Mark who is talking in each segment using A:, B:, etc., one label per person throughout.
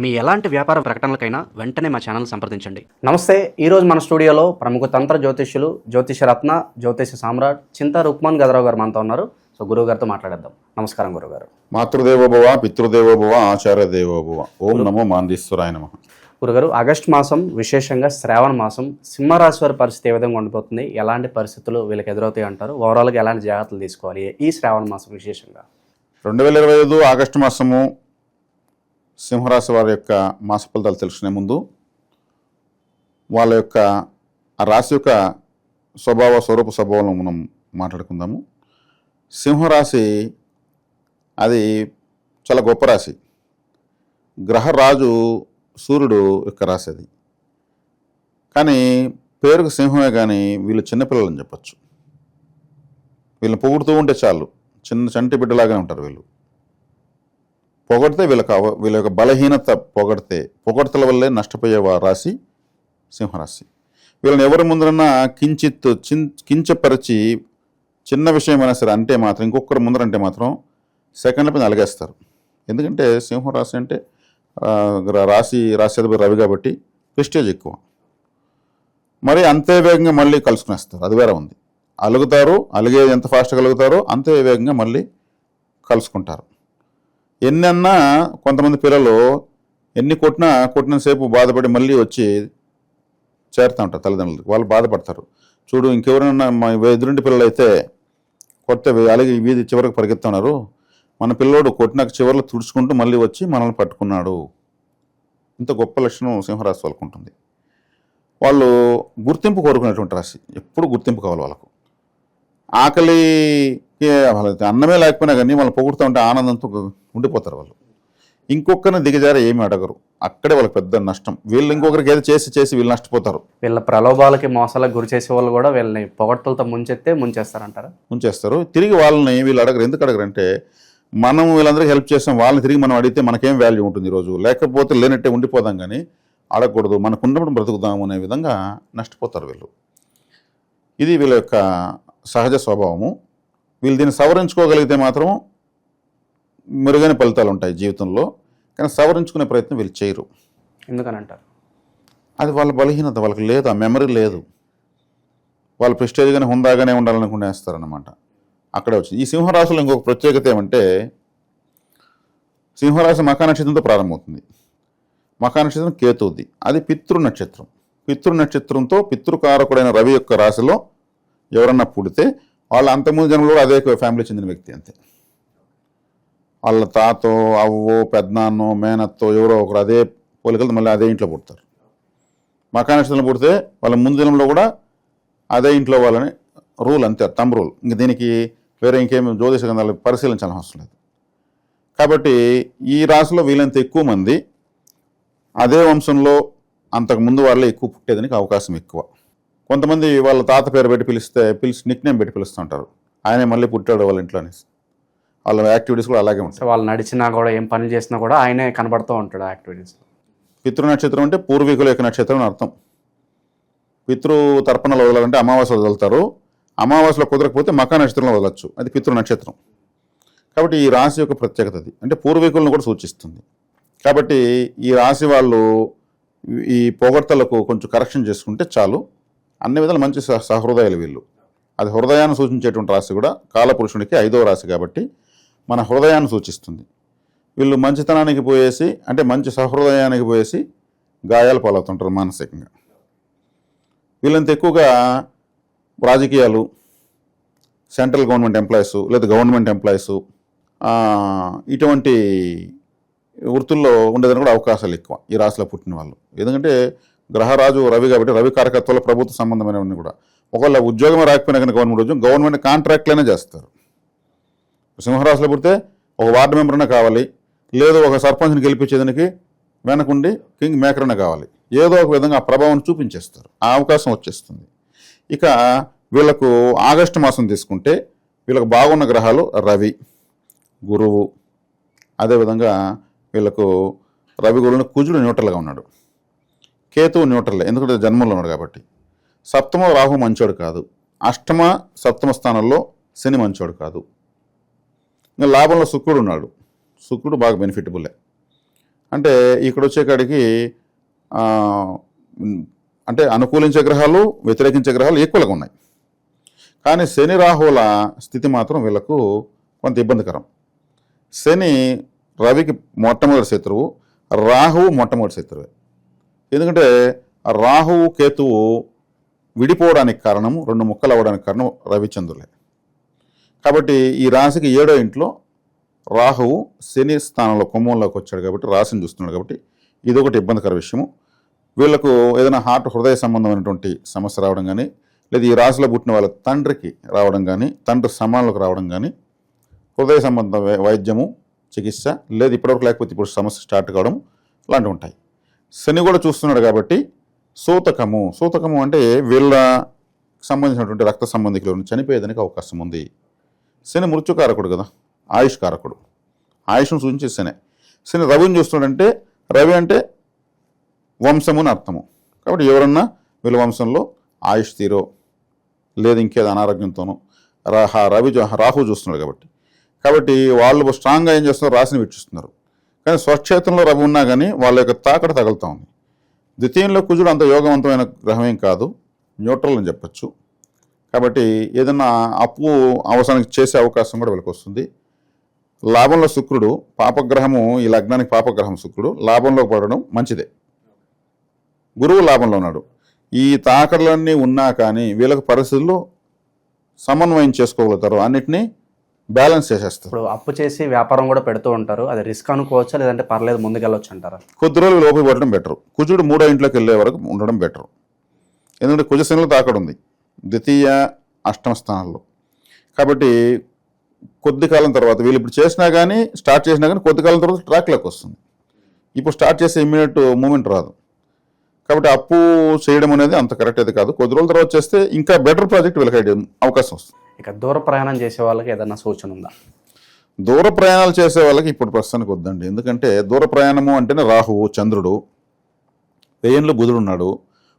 A: మీ ఎలాంటి వ్యాపార ప్రకటనలకైనా వెంటనే మా ఛానల్ సంప్రదించండి. నమస్తే ఈరోజు మన స్టూడియోలో ప్రముఖ తంత్ర జ్యోతిష్యులు జ్యోతిష రత్న జ్యోతిష సామ్రాట్ చింతా రుక్మాన్ గదరావు గారు మనతో ఉన్నారు. సో గురువు గారితో మాట్లాడేద్దాం. నమస్కారం గురువు గారు.
B: మాతృదేవోభవ పితృదేవోభవ ఆచార్య దేవోభవ ఓం నమో మాందీశ్వరాయ నమ.
A: గురుగారు ఆగస్ట్ మాసం విశేషంగా శ్రావణ మాసం సింహరాశి వారి పరిస్థితి ఏ విధంగా ఉండిపోతుంది? ఎలాంటి పరిస్థితులు వీళ్ళకి ఎదురవుతాయి అంటారు? ఓవరాల్గా ఎలాంటి జాగ్రత్తలు తీసుకోవాలి ఈ శ్రావణ మాసం విశేషంగా?
B: రెండు వేల ఇరవై ఐదు ఆగస్టు మాసము సింహరాశి వారి యొక్క మాస ఫలితాలు తెలుసుకునే ముందు వాళ్ళ యొక్క ఆ రాశి యొక్క స్వభావ స్వరూప స్వభావం మనం మాట్లాడుకుందాము. సింహరాశి అది చాలా గొప్ప రాశి. గ్రహరాజు సూర్యుడు యొక్క రాశి అది. కానీ పేరుకు సింహమే కానీ వీళ్ళు చిన్నపిల్లలని చెప్పచ్చు. వీళ్ళని పొగుడుతూ ఉంటే చాలు. చిన్న చంటి బిడ్డలాగానే ఉంటారు వీళ్ళు. పొగడితే వీళ్ళకి వీళ్ళ యొక్క బలహీనత పొగడితే పొగడతల వల్లే నష్టపోయే రాశి సింహరాశి. వీళ్ళని ఎవరి ముందరన్నా కించిత్ చిన్ కించపరిచి చిన్న విషయమైనా సరే అంటే మాత్రం ఇంకొకరి ముందరంటే మాత్రం సెకండ్ల పైన అలగేస్తారు. ఎందుకంటే సింహరాశి అంటే రాశి రాశి రాశి రవి కాబట్టి ప్రెస్టేజ్ ఎక్కువ. మరి అంతే వేగంగా మళ్ళీ కలుసుకునేస్తారు. అది వేరే ఉంది. అలుగుతారు అలిగే ఎంత ఫాస్ట్గా అలుగుతారో అంతే వేగంగా మళ్ళీ కలుసుకుంటారు. ఎన్నన్నా కొంతమంది పిల్లలు ఎన్ని కొట్టినా కొట్టినంతసేపు బాధపడి మళ్ళీ వచ్చి చేరుతూ ఉంటారు తల్లిదండ్రులకి. వాళ్ళు బాధపడతారు. చూడు ఇంకెవరైనా మా ఎదురింటి పిల్లలు అయితే కొత్త అలాగే వీధి చివరికి పరిగెత్తున్నారు మన పిల్లోడు కొట్టినాక చివరిలో తుడుచుకుంటూ మళ్ళీ వచ్చి మనల్ని పట్టుకున్నాడు. ఇంత గొప్ప లక్షణం సింహరాశి వాళ్ళకు ఉంటుంది. వాళ్ళు గుర్తింపు కోరుకునేటువంటి రాశి. ఎప్పుడు గుర్తింపు కావాలి వాళ్ళకు. ఆకలికి వాళ్ళకి అన్నమే లేకపోయినా కానీ వాళ్ళు పొగుడుతూ ఉంటే ఆనందంతో ఉండిపోతారు వాళ్ళు. ఇంకొకరిని దిగజారి ఏమి అడగరు. అక్కడే వాళ్ళకి పెద్ద నష్టం. వీళ్ళు ఇంకొకరికి ఏదో చేసి చేసి వీళ్ళు నష్టపోతారు.
A: వీళ్ళ ప్రలోభాలకి మోసాలకు గురి చేసే వాళ్ళు కూడా వీళ్ళని పొగడ్తలతో ముంచెత్తే ముంచేస్తారంటారా?
B: ఉంచేస్తారు తిరిగి వాళ్ళని వీళ్ళు అడగరు. ఎందుకు అడగరు అంటే మనం వీళ్ళందరికీ హెల్ప్ చేస్తాం వాళ్ళని తిరిగి మనం అడిగితే మనకేం వాల్యూ ఉంటుంది ఈరోజు లేకపోతే లేనట్టే ఉండిపోదాం కానీ అడగకూడదు. మనకు ఉన్నప్పుడు బ్రతుకుదాము అనే విధంగా నష్టపోతారు వీళ్ళు. ఇది వీళ్ళ యొక్క సహజ స్వభావము. వీళ్ళు దీన్ని సవరించుకోగలిగితే మాత్రం మెరుగైన ఫలితాలు ఉంటాయి జీవితంలో. కానీ సవరించుకునే ప్రయత్నం వీళ్ళు చేయరు.
A: ఎందుకని అంటారు
B: అది వాళ్ళ బలహీనత వాళ్ళకి లేదు ఆ మెమరీ లేదు. వాళ్ళు ప్రెస్టేజ్గానే హుందాగానే ఉండాలనుకునేస్తారనమాట అక్కడే వచ్చింది. ఈ సింహరాశిలో ఇంకొక ప్రత్యేకత ఏమంటే సింహరాశి మకా నక్షత్రంతో ప్రారంభమవుతుంది. మకా నక్షత్రం కేతువుది. అది పితృ నక్షత్రం. పితృ నక్షత్రంతో పితృకారకుడైన రవి యొక్క రాశిలో ఎవరన్నా పుడితే వాళ్ళు అంతకుముందు జన్మలో కూడా అదే ఫ్యామిలీ చెందిన వ్యక్తి అంతే. వాళ్ళ తాతో అవ్వో పెద్దనాన్నో మేనత్తో ఎవరో ఒకరు అదే పోలికలు మళ్ళీ అదే ఇంట్లో పుడతారు. మకా నక్షత్రంలో పుడితే వాళ్ళ ముందు జన్మలో కూడా అదే ఇంట్లో వాళ్ళని రూల్ అంతే తమ్ రూల్ ఇంక దీనికి వేరే ఇంకేమి జ్యోతిష గ్రంథాలు పరిశీలించాల్సిన అవసరం లేదు. కాబట్టి ఈ రాశిలో వీలంత ఎక్కువ మంది అదే వంశంలో అంతకు ముందు వాళ్ళే ఎక్కువ పుట్టేదానికి అవకాశం ఎక్కువ. కొంతమంది వాళ్ళ తాత పేరు పెట్టి పిలిస్తే పిలిచి నిక్ నేమ్ పెట్టి పిలుస్తుంటారు ఆయనే మళ్ళీ పుట్టాడు వాళ్ళ ఇంట్లో అనేసి. వాళ్ళ యాక్టివిటీస్ కూడా అలాగే ఉంటాయి.
A: వాళ్ళు నడిచినా కూడా ఏం పనులు చేసినా కూడా ఆయనే కనబడుతూ ఉంటాడు యాక్టివిటీస్
B: పితృ నక్షత్రం అంటే పూర్వీకుల యొక్క నక్షత్రం అని అర్థం. పితృ తర్పణలు వదలాలంటే అమావాస్య వదులుతారు. అమావాస్యలో కుదరకపోతే మకా నక్షత్రంలో వదలచ్చు. అది పితృ నక్షత్రం. కాబట్టి ఈ రాశి యొక్క ప్రత్యేకత అది. అంటే పూర్వీకులను కూడా సూచిస్తుంది. కాబట్టి ఈ రాశి వాళ్ళు ఈ పొగడ్తలకు కొంచెం కరెక్షన్ చేసుకుంటే చాలు. అన్ని విధాలు మంచి సహృదయాలు వీళ్ళు. అది హృదయాన్ని సూచించేటువంటి రాశి కూడా కాలపురుషుడికి ఐదవ రాశి కాబట్టి మన హృదయాన్ని సూచిస్తుంది. వీళ్ళు మంచితనానికి పోయేసి అంటే మంచి సహృదయానికి పోయేసి గాయాలు పాలవుతుంటారు మానసికంగా. వీళ్ళంత ఎక్కువగా రాజకీయాలు సెంట్రల్ గవర్నమెంట్ ఎంప్లాయీస్ లేదా గవర్నమెంట్ ఎంప్లాయీస్ ఇటువంటి వృత్తుల్లో ఉండేదని కూడా అవకాశాలు ఎక్కువ ఈ రాశిలో పుట్టిన వాళ్ళు. ఎందుకంటే గ్రహరాజు రవి కాబట్టి రవి కార్యకర్తలు ప్రభుత్వ సంబంధమైనవన్నీ కూడా. ఒకవేళ ఉద్యోగం రాకపోయినా కనుక గవర్నమెంట్ ఉద్యోగం గవర్నమెంట్ కాంట్రాక్ట్లనే చేస్తారు. సింహరాశిలో పుడితే ఒక వార్డు మెంబర్నే కావాలి లేదు ఒక సర్పంచ్ని గెలిపించేదానికి వెనకుండి కింగ్ మేకర్నే కావాలి. ఏదో ఒక విధంగా ఆ ప్రభావం చూపించేస్తారు. ఆ అవకాశం వచ్చేస్తుంది. ఇక వీళ్ళకు ఆగస్టు మాసం తీసుకుంటే వీళ్ళకు బాగున్న గ్రహాలు రవి గురువు. అదేవిధంగా వీళ్ళకు రవి గురువుని కుజుడు న్యూట్రల్గా ఉన్నాడు. కేతువు న్యూట్రల్ ఎందుకంటే జన్మంలో ఉన్నాడు కాబట్టి. సప్తమ రాహు మంచోడు కాదు. అష్టమ సప్తమ స్థానంలో శని మంచోడు కాదు. ఇంకా లాభంలో శుక్రుడు ఉన్నాడు. శుక్రుడు బాగా బెనిఫిటబులే అంటే ఇక్కడ వచ్చే కాడికి అంటే అనుకూలించే గ్రహాలు వ్యతిరేకించే గ్రహాలు ఈక్వల్గా ఉన్నాయి. కానీ శని రాహువుల స్థితి మాత్రం వీళ్ళకు కొంత ఇబ్బందికరం. శని రవికి మొట్టమొదటి శత్రువు రాహువు మొట్టమొదటి శత్రువే. ఎందుకంటే రాహువు కేతువు విడిపోవడానికి కారణము రెండు ముక్కలు అవ్వడానికి కారణం రవిచంద్రులే. కాబట్టి ఈ రాశికి ఏడో ఇంట్లో రాహువు శని స్థానంలో కుంభంలోకి వచ్చాడు కాబట్టి రాశిని చూస్తున్నాడు కాబట్టి ఇది ఒకటి ఇబ్బందికర విషయము. వీళ్ళకు ఏదైనా హార్ట్ హృదయ సంబంధమైనటువంటి సమస్య రావడం కానీ లేదా ఈ రాశిలో పుట్టిన వాళ్ళ తండ్రికి రావడం కానీ తండ్రి సమానంలోకి రావడం కానీ హృదయ సంబంధ వైద్యము చికిత్స లేదు ఇప్పటివరకు లేకపోతే ఇప్పుడు సమస్య స్టార్ట్ కావడం లాంటివి ఉంటాయి. శని కూడా చూస్తున్నాడు కాబట్టి సూతకము. సూతకము అంటే వీళ్ళ సంబంధించినటువంటి రక్త సంబంధికులను చనిపోయేదానికి అవకాశం ఉంది. శని మృత్యుకారకుడు కదా ఆయుష్ కారకుడు ఆయుష్ను సూచించే శని. శని రవిని చూస్తున్నాడంటే రవి అంటే వంశము అని అర్థము. కాబట్టి ఎవరన్నా వీళ్ళ వంశంలో ఆయుష్ తీరో లేదు ఇంకేదో అనారోగ్యంతోనో రహ రవి రాహు చూస్తున్నాడు కాబట్టి. కాబట్టి వాళ్ళు స్ట్రాంగ్గా ఏం చేస్తున్నారు రాశిని వీక్షిస్తున్నారు. కానీ స్వక్షేత్రంలో రవి ఉన్నా కానీ వాళ్ళ యొక్క తాకట తగులుతూ ఉంది. ద్వితీయంలో కుజుడు అంత యోగవంతమైన గ్రహమేం కాదు. న్యూట్రల్ అని చెప్పొచ్చు. కాబట్టి ఏదన్నా అప్పు అవసరానికి చేసే అవకాశం కూడా వీళ్ళకి వస్తుంది. లాభంలో శుక్రుడు పాపగ్రహము ఈ లగ్నానికి పాపగ్రహం శుక్రుడు లాభంలో పడడం మంచిదే. గురువు లాభంలో ఉన్నాడు. ఈ తాకడలన్నీ ఉన్నా కానీ వీళ్ళకి పరిస్థితుల్లో సమన్వయం చేసుకోగలుగుతారు. అన్నిటినీ బ్యాలెన్స్ చేసేస్తారు
A: ఇప్పుడు అప్పు చేసి వ్యాపారం కూడా పెడుతూ ఉంటారు. అది రిస్క్ అనుకోవచ్చా? లేదంటే పర్లేదు ముందుకెళ్ళొచ్చు అంటారా
B: కొద్ది రోజులు లోపలి పడడం బెటర్. కుజుడు మూడో ఇంట్లోకి వెళ్ళే వరకు ఉండడం బెటర్. ఎందుకంటే కుజశనిలో తాకడు ఉంది. ద్వితీయ అష్టమ స్థానాల్లో కాబట్టి కొద్ది కాలం తర్వాత వీళ్ళు ఇప్పుడు చేసినా కానీ స్టార్ట్ చేసినా కానీ కొద్ది కాలం తర్వాత ట్రాక్లోకి వస్తుంది. ఇప్పుడు స్టార్ట్ చేసే ఇమ్మీడియట్ మూమెంట్ రాదు. కాబట్టి అప్పు చేయడం అనేది అంత కరెక్ట్ అయితే కాదు. కొద్ది రోజుల తర్వాత చేస్తే ఇంకా బెటర్ ప్రాజెక్ట్ వీళ్ళకి అవకాశం వస్తుంది.
A: ఇక దూర ప్రయాణం చేసే వాళ్ళకి ఏదైనా సూచన ఉందా?
B: దూర ప్రయాణాలు చేసే వాళ్ళకి ఇప్పుడు ప్రస్తుతానికి వద్దండి. ఎందుకంటే దూర ప్రయాణము అంటేనే రాహువు చంద్రుడు వ్యయంలో బుధుడు ఉన్నాడు.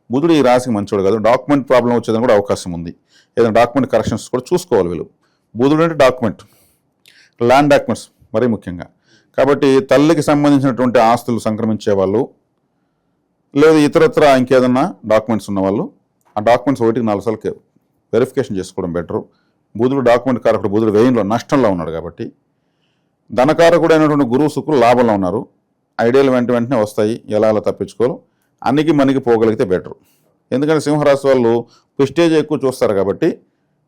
B: బుధుడు ఈ రాశికి మంచోడు కాదు. డాక్యుమెంట్ ప్రాబ్లం వచ్చేదని కూడా అవకాశం ఉంది. ఏదైనా డాక్యుమెంట్ కరెక్షన్స్ కూడా చూసుకోవాలి వీళ్ళు. బుధుడు అంటే డాక్యుమెంట్. ల్యాండ్ డాక్యుమెంట్స్ మరీ ముఖ్యంగా. కాబట్టి తల్లికి సంబంధించినటువంటి ఆస్తులు సంక్రమించే వాళ్ళు లేదు ఇతరత్ర ఇంకేదన్నా డాక్యుమెంట్స్ ఉన్నవాళ్ళు ఆ డాక్యుమెంట్స్ ఒకటికి నాలుగు సార్లు వెరిఫికేషన్ చేసుకోవడం బెటరు బుధుడు డాక్యుమెంట్ కారకుడు బుధుడు వ్యయంలో నష్టంలో ఉన్నాడు కాబట్టి ధనకారకుడు అయినటువంటి గురువు శుక్రులు లాభంలో ఉన్నారు. ఐడియాలు వెంట వెంటనే వస్తాయి. ఎలా అలా తప్పించుకోరు. అన్నికి మనకి పోగలిగితే బెటర్ ఎందుకంటే సింహరాశి వాళ్ళు ప్రిస్టేజ్ ఎక్కువ చూస్తారు కాబట్టి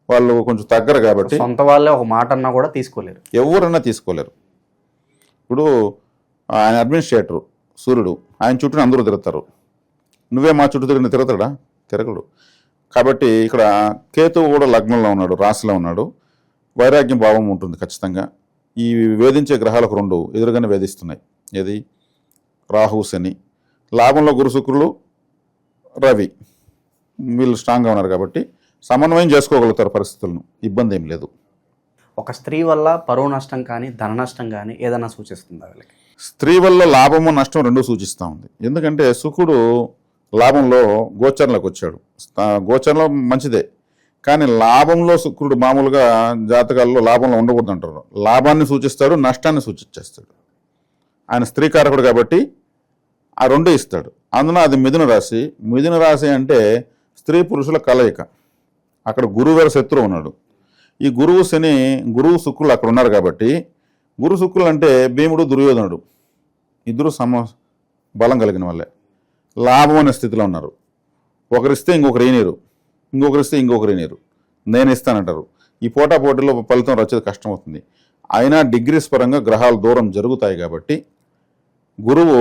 B: వాళ్ళు కొంచెం తగ్గరు కాబట్టి
A: సొంత వాళ్ళే ఒక మాట అన్నా కూడా తీసుకోలేరు.
B: ఎవరన్నా తీసుకోలేరు. ఇప్పుడు ఆయన అడ్మినిస్ట్రేటర్ సూర్యుడు ఆయన చుట్టూ అందరూ తిరుగుతారు. నువ్వే మా చుట్టూ తిరిగిన తిరుగుతాడా? తిరగడు. కాబట్టి ఇక్కడ కేతువు కూడా లగ్నంలో ఉన్నాడు రాశిలో ఉన్నాడు. వైరాగ్యం భావం ఉంటుంది ఖచ్చితంగా. ఈ వేధించే గ్రహాలకు రెండు ఎదురుగానే వేధిస్తున్నాయి. ఏది? రాహు శని. లాభంలో గురు శుక్రులు రవి. వీళ్ళు స్ట్రాంగ్గా ఉన్నారు కాబట్టి సమన్వయం చేసుకోగలుగుతారు పరిస్థితులను. ఇబ్బంది ఏం లేదు.
A: ఒక స్త్రీ వల్ల పరువు నష్టం కానీ ధన నష్టం కానీ ఏదైనా సూచిస్తుందా వీళ్ళకి?
B: స్త్రీ వల్ల లాభము నష్టం రెండూ సూచిస్తూ ఉంది. ఎందుకంటే శుకుడు లాభంలో గోచరంలోకి వచ్చాడు. గోచరంలో మంచిదే. కానీ లాభంలో శుక్రుడు మామూలుగా జాతకాల్లో లాభంలో ఉండకూడదు అంటారు లాభాన్ని సూచిస్తాడు నష్టాన్ని సూచించేస్తాడు ఆయన స్త్రీకారకుడు కాబట్టి ఆ రెండు ఇస్తాడు. అందున అది మిథున రాశి. మిథున రాశి అంటే స్త్రీ పురుషుల కలయిక. అక్కడ గురువు గారు శత్రువు ఉన్నాడు. ఈ గురువు శని గురువు శుక్రులు అక్కడ ఉన్నారు కాబట్టి గురు శుక్రులు అంటే భీముడు దుర్యోధనుడు. ఇద్దరు సమ బలం కలిగిన వాళ్ళే. లాభం అనే స్థితిలో ఉన్నారు. ఒకరిస్తే ఇంకొకరు ఏనేరు ఇంకొకరిస్తే ఇంకొకరు ఏనేరు నేను ఇస్తానంటారు. ఈ పోటా పోటీలో ఫలితం వచ్చేది కష్టమవుతుంది. అయినా డిగ్రీస్ పరంగా గ్రహాలు దూరం జరుగుతాయి కాబట్టి గురువు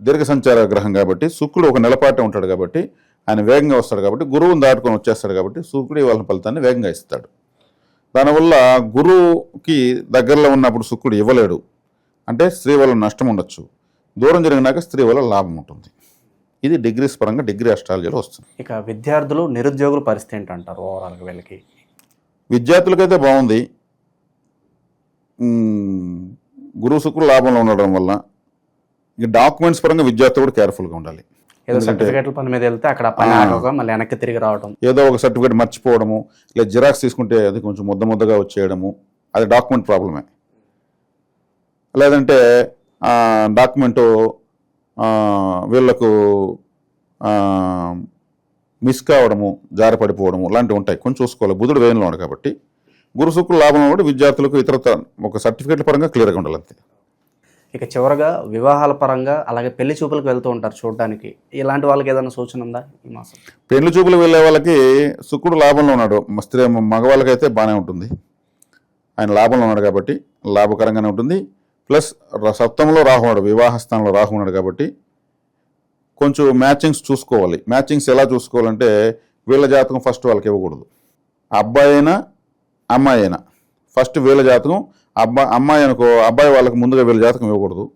B: దీర్ఘ సంచార గ్రహం కాబట్టి శుక్రుడు ఒక నెలపాటే ఉంటాడు కాబట్టి ఆయన వేగంగా వస్తాడు కాబట్టి గురువుని దాటుకొని వచ్చేస్తాడు కాబట్టి శుక్రుడు ఇవ్వాలని ఫలితాన్ని వేగంగా ఇస్తాడు. దానివల్ల గురువుకి దగ్గరలో ఉన్నప్పుడు శుక్రుడు ఇవ్వలేడు. అంటే స్త్రీ వల్ల నష్టం ఉండొచ్చు. దూరం జరిగినాక స్త్రీ వల్ల లాభం ఉంటుంది. ఇది డిగ్రీస్ పరంగా డిగ్రీ అస్ట్రాలజీలో వస్తుంది.
A: ఇక విద్యార్థులు నిరుద్యోగుల పరిస్థితి ఏంటంటారు ఓవరాల్గా వీళ్ళకి?
B: విద్యార్థులకైతే బాగుంది. గురువు శుక్రుడు లాభంలో ఉండడం వల్ల ఇక డాక్యుమెంట్స్ పరంగా విద్యార్థులు కూడా కేర్ఫుల్గా ఉండాలి.
A: ఏదో సర్టిఫికేట్ల పని మీద వెళ్తే అక్కడ పని ఆగక మళ్ళీ వెనక్కి తిరిగి రావడం
B: ఏదో ఒక సర్టిఫికేట్ మర్చిపోవడము లేదా జిరాక్స్ తీసుకుంటే అది కొంచెం ముద్ద ముద్దగా వచ్చేయడము అది డాక్యుమెంట్ ప్రాబ్లమే లేదంటే డాక్యుమెంటు ఆ, మిస్ కావడము జారిపడిపోవడము లాంటివి ఉంటాయి. కొంచెం చూసుకోవాలి. బుధుడు వేయంలో ఉన్నాడు కాబట్టి. గురు శుక్రుడు లాభంలో కూడా విద్యార్థులకు ఇతర ఒక సర్టిఫికేట్ల పరంగా క్లియర్గా ఉండాలి అంతే.
A: ఇక చివరగా వివాహాల పరంగా అలాగే పెళ్ళి చూపులకు వెళ్తూ ఉంటారు చూడడానికి. ఇలాంటి వాళ్ళకి ఏదైనా సూచన ఉందా ఈ మాసం?
B: పెళ్ళి చూపులు వెళ్ళే వాళ్ళకి శుక్రుడు లాభంలో ఉన్నాడు. స్త్రీ మగవాళ్ళకైతే బాగానే ఉంటుంది. ఆయన లాభంలో ఉన్నాడు కాబట్టి లాభకరంగానే ఉంటుంది. ప్లస్ ర- సప్తమంలో రాహు ఉన్నాడు వివాహ స్థానంలో కాబట్టి కొంచెం మ్యాచింగ్స్ చూసుకోవాలి. మ్యాచింగ్స్ ఎలా చూసుకోవాలంటే వీళ్ళ జాతకం ఫస్ట్ వాళ్ళకి ఇవ్వకూడదు. అబ్బాయి అయినా అమ్మాయి అయినా ఫస్ట్ వీళ్ళ జాతకం అబ్బాయి అమ్మాయి అనుకో అబ్బాయి వాళ్ళకి ముందుగా వీళ్ళ జాతకం ఇవ్వకూడదు.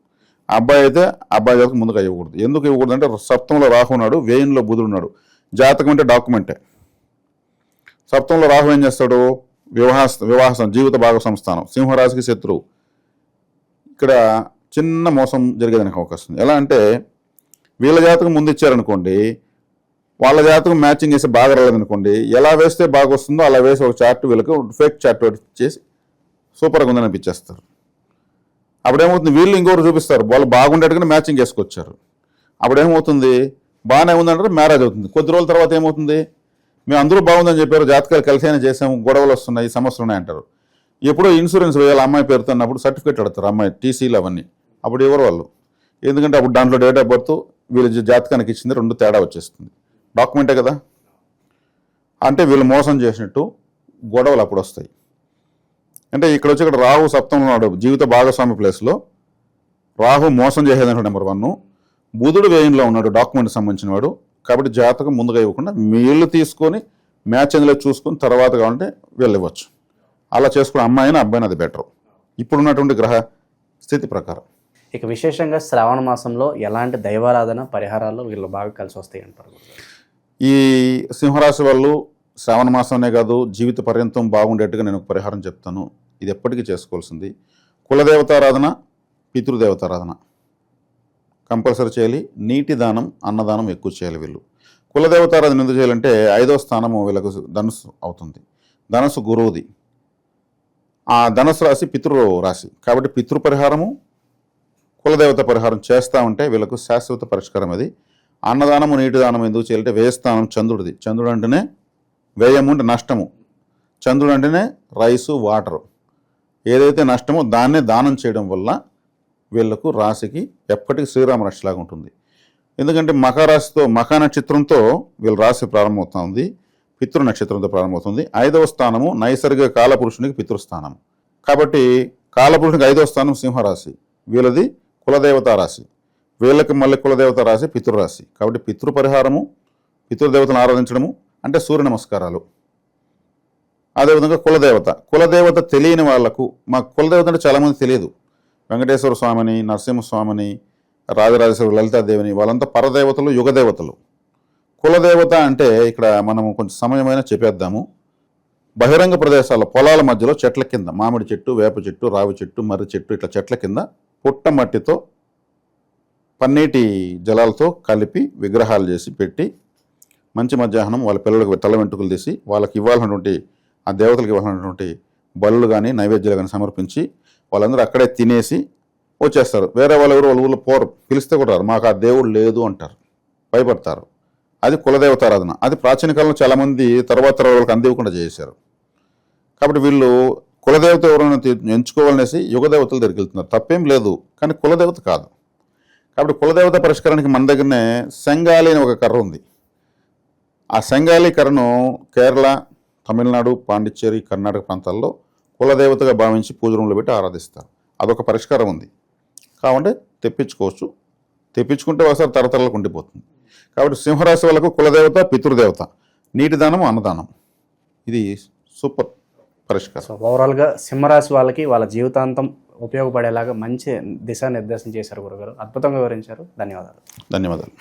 B: అబ్బాయి అయితే అబ్బాయి జాతకం ముందుగా ఇవ్వకూడదు. ఎందుకు ఇవ్వకూడదు అంటే సప్తంలో రాహున్నాడు వేయంలో బుధుడున్నాడు జాతకం అంటే డాక్యుమెంటే. సప్తంలో రాహు ఏం చేస్తాడు? వివాహ వివాహ జీవిత భాగ సంస్థానం సింహరాశికి శత్రువు. ఇక్కడ చిన్న మోసం జరిగేదానికి అవకాశం ఉంది. ఎలా అంటే వీళ్ళ జాతకం ముందు ఇచ్చారనుకోండి వాళ్ళ జాతకం మ్యాచింగ్ చేసి బాగా రాలేదనుకోండి ఎలా వేస్తే బాగా వస్తుందో అలా వేసి ఒక చార్ట్ వీళ్ళకి ఫేక్ చార్ట్ చేసి సూపర్గా ఉందని అనిపించేస్తారు. అప్పుడేమవుతుంది వీళ్ళు ఇంకొకరు చూపిస్తారు వాళ్ళు బాగుండేటట్టుగా మ్యాచింగ్ వేసుకొచ్చారు అప్పుడేమవుతుంది బాగానే ఉందంటే మ్యారేజ్ అవుతుంది. కొద్ది రోజుల తర్వాత ఏమవుతుంది మేము అందరూ బాగుందని చెప్పారు జాతకాలు కలిసి చేసాము గొడవలు వస్తున్నాయి సమస్యలు ఉన్నాయి అంటారు ఎప్పుడో ఇన్సూరెన్స్ వేయాలి అమ్మాయి పేరుతో అన్నప్పుడు సర్టిఫికేట్ అడతారు అమ్మాయి టీసీలు అవన్నీ. అప్పుడు ఎవరు వాళ్ళు? ఎందుకంటే అప్పుడు దాంట్లో డేట్ ఆఫ్ బర్త్ వీళ్ళ జాతకానికి ఇచ్చింది రెండు తేడా వచ్చేస్తుంది. డాక్యుమెంటే కదా? అంటే వీళ్ళు మోసం చేసినట్టు గొడవలు అప్పుడు వస్తాయి. అంటే ఇక్కడ వచ్చి ఇక్కడ రాహు సప్తంలో నాడు జీవిత భాగస్వామి ప్లేస్లో రాహు మోసం చేసేదంటే నెంబర్ వన్ బుధుడు వేయంలో ఉన్నాడు డాక్యుమెంట్ సంబంధించిన వాడు. కాబట్టి జాతకం ముందుగా ఇవ్వకుండా వీళ్ళు తీసుకొని మ్యాచ్ అందులో చూసుకొని తర్వాత కావాలంటే వీళ్ళు ఇవ్వచ్చు. అలా చేసుకున్న అమ్మాయిని అబ్బాయిని అది బెటర్ ఇప్పుడున్నటువంటి గ్రహ స్థితి ప్రకారం.
A: ఇక విశేషంగా శ్రావణ మాసంలో ఎలాంటి దైవారాధన పరిహారాలు వీళ్ళు బాగా కలిసి వస్తాయి అంటారు.
B: ఈ సింహరాశి వాళ్ళు శ్రావణ మాసంనే కాదు జీవిత పర్యంతం బాగుండేట్టుగా నేను ఒక పరిహారం చెప్తాను. ఇది ఎప్పటికీ చేసుకోవాల్సింది. కులదేవతారాధన పితృదేవతారాధన కంపల్సరీ చేయాలి. నీటి దానం అన్నదానం ఎక్కువ చేయాలి వీళ్ళు. కులదేవతారాధన ఎందుకు చేయాలంటే ఐదో స్థానము వీళ్ళకు ధనుసు అవుతుంది. ధనుసు గురువుది. ఆ ధనుసు రాశి పితృ రాశి. కాబట్టి పితృ పరిహారము కులదేవత పరిహారం చేస్తూ ఉంటే వీళ్ళకు శాశ్వత పరిష్కారం అది. అన్నదానము నీటి దానం ఎందుకు చేయాలంటే వ్యయస్థానం చంద్రుడిది. చంద్రుడు అంటేనే వ్యయము అంటే నష్టము. చంద్రుడు అంటేనే రైసు వాటరు. ఏదైతే నష్టమో దాన్నే దానం చేయడం వల్ల వీళ్ళకు రాశికి ఎప్పటికీ శ్రీరామ రాశిలాగా ఉంటుంది. ఎందుకంటే మకరాశితో మఖ నక్షత్రంతో వీళ్ళ రాశి ప్రారంభమవుతుంది పితృ నక్షత్రంతో ప్రారంభమవుతుంది. ఐదవ స్థానము నైసర్గిక కాలపురుషునికి పితృస్థానం కాబట్టి కాలపురుషునికి ఐదవ స్థానం సింహరాశి. వీళ్ళది కులదేవతా రాశి. వీళ్ళకి మళ్ళీ కులదేవత రాశి పితృరాశి. కాబట్టి పితృ పరిహారము పితృదేవతను ఆరాధించడము అంటే సూర్య నమస్కారాలు. అదేవిధంగా కులదేవత. కులదేవత తెలియని వాళ్ళకు మా కులదేవత అంటే చాలామంది తెలియదు. వెంకటేశ్వర స్వామిని నరసింహస్వామిని రాజరాజేశ్వరి లలితాదేవిని వాళ్ళంతా పరదేవతలు యుగదేవతలు. కులదేవత అంటే ఇక్కడ మనము కొంచెం సమయమైనా చెప్పేద్దాము. బహిరంగ ప్రదేశాల్లో పొలాల మధ్యలో చెట్ల కింద మామిడి చెట్టు వేప చెట్టు రావి చెట్టు మర్రి చెట్టు ఇట్లా చెట్ల కింద పుట్ట మట్టితో పన్నీటి జలాలతో కలిపి విగ్రహాలు చేసి పెట్టి మంచి మధ్యాహ్నం వాళ్ళ పిల్లలకు తల వెంట్రుకలు తీసి వాళ్ళకి ఇవ్వాల్సినటువంటి ఆ దేవతలకు ఇవ్వాలన్నటువంటి బళ్ళు కానీ నైవేద్యాలు కానీ సమర్పించి వాళ్ళందరూ అక్కడే తినేసి వచ్చేస్తారు. వేరే వాళ్ళు ఎవరు వాళ్ళ ఊళ్ళో పోరు పిలిస్తే కూడా మాకు ఆ దేవుడు లేదు అంటారు. భయపడతారు. అది కులదేవతారాధన. అది ప్రాచీన కాలంలో చాలామంది తర్వాత వాళ్ళకి అందివ్వకుండా చేశారు. కాబట్టి వీళ్ళు కులదేవత ఎవరైనా ఎంచుకోవాలనేసి యుగదేవతల దగ్గరికి వెళ్తున్నారు. తప్పేం లేదు కానీ కులదేవత కాదు. కాబట్టి కులదేవత పరిష్కారానికి మన దగ్గరనే సెంగాలి అని ఒక కర్ర ఉంది. ఆ సెంగాలి కర్రను కేరళ తమిళనాడు పాండిచ్చేరి కర్ణాటక ప్రాంతాల్లో కులదేవతగా భావించి పూజ రూమ్లో పెట్టి ఆరాధిస్తారు. అదొక పరిష్కారం ఉంది. కాబట్టి తెప్పించుకోవచ్చు. తెప్పించుకుంటే ఒకసారి తరతరాలకు ఉండిపోతుంది. కాబట్టి సింహరాశి వాళ్ళకు కులదేవత పితృదేవత. నీటి దానం అన్నదానం. ఇది సూపర్ పరిష్కారం.
A: సో ఓవరాల్గా సింహరాశి వాళ్ళకి వాళ్ళ జీవితాంతం ఉపయోగపడేలాగా మంచి దిశానిర్దేశం చేశారు గురుగారు. అద్భుతంగా వివరించారు. ధన్యవాదాలు.
B: ధన్యవాదాలు.